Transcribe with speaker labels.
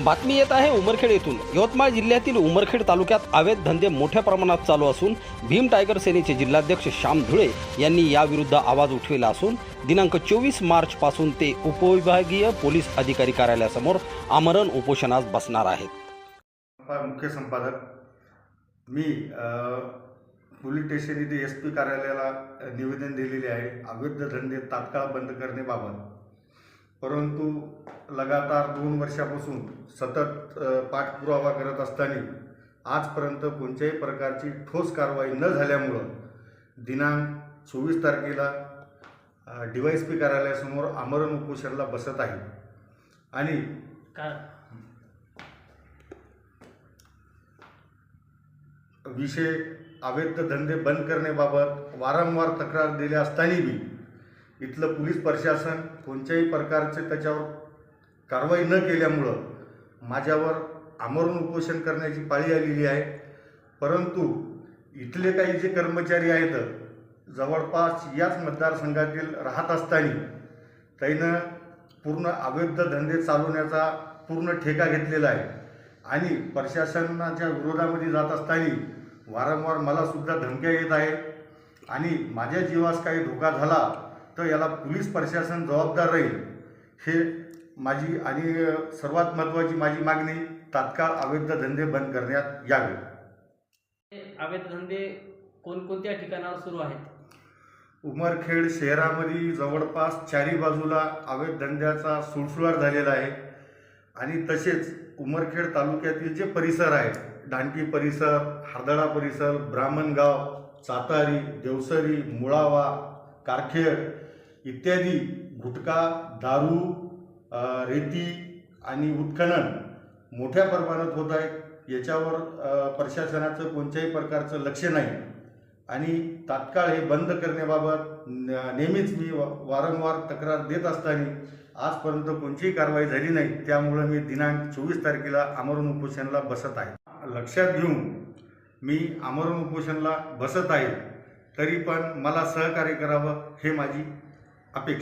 Speaker 1: बातमी येत आहे उमरखेड येथून. यवतमाळ जिल्ह्यातील उमरखेड तालुक्यात अवैध धंदे मोठ्या प्रमाणात चालू असून भीम टायगर सेनेचे जिल्हाध्यक्ष श्याम धुळे यांनी याविरुद्ध आवाज उठविला असून दिनांक चोवीस मार्च पासून ते उपविभागीय पोलीस अधिकारी कार्यालयासमोर आमरण उपोषणास बसणार आहेत.
Speaker 2: मुख्य संपादक मी पोलीस स्टेशन इथे एस पी कार्यालयाला निवेदन दिलेले आहे अवैध धंदे तात्काळ बंद करण्याबाबत. परंतु लगातार दोन वर्षापासून सतत पाठपुरावा करत असताना आजपर्यंत कोणत्याही प्रकारची ठोस कारवाई न झाल्यामुळं दिनांक चोवीस तारखेला डी वाय एस पी कार्यालयासमोर आमरण उपोषणाला बसत आहे. आणि विषय अवैध धंदे बंद करण्याबाबत वारंवार तक्रार दिल्या असताना बी इथलं पोलीस प्रशासन कोणत्याही प्रकारचे त्याच्यावर कारवाई न केल्यामुळं माझ्यावर आमरण उपोषण करण्याची पाळी आलेली आहे. परंतु इथले काही जे कर्मचारी आहेत जवळपास याच मतदारसंघातील राहत असताना त्यानं पूर्ण अवैध धंदे चालवण्याचा पूर्ण ठेका घेतलेला आहे. आणि प्रशासनाच्या विरोधामध्ये जात असताना वारंवार मला सुद्धा धमक्या येत आहे आणि माझ्या जीवास काही धोका झाला तर याला पोलीस प्रशासन जबाबदार राहील हे माझी आणि सर्वात महत्त्वाची माझी मागणी तात्काळ अवैध धंदे बंद करण्यात यावे.
Speaker 3: अवैध धंदे कोणकोणत्या ठिकाणावर सुरू आहेत?
Speaker 2: उमरखेड शहरामध्ये जवळपास चारी बाजूला अवैध धंद्याचा सुळसुळाट झालेला आहे आणि तसेच उमरखेड तालुक्यातील जे परिसर आहेत ढांकी परिसर हारदळा परिसर ब्राह्मणगाव चातारी देवसरी मुळावा कारखेड इत्यादी गुटखा दारू रेती आणि उत्खनन मोठ्या प्रमाणात होत आहेत याच्यावर प्रशासनाचं कोणत्याही प्रकारचं लक्ष नाही. आणि तात्काळ हे बंद करण्याबाबत न- नेहमीच मी वारंवार तक्रार देत असताना आजपर्यंत कोणतीही कारवाई झाली नाही. त्यामुळं मी दिनांक चोवीस तारखेला आमरण उपोषणाला बसत आहे. लक्षात घेऊन मी आमरण उपोषणाला बसत आहे. तरी पण मला सहकार्य करावं हे माझी अपेक्षा.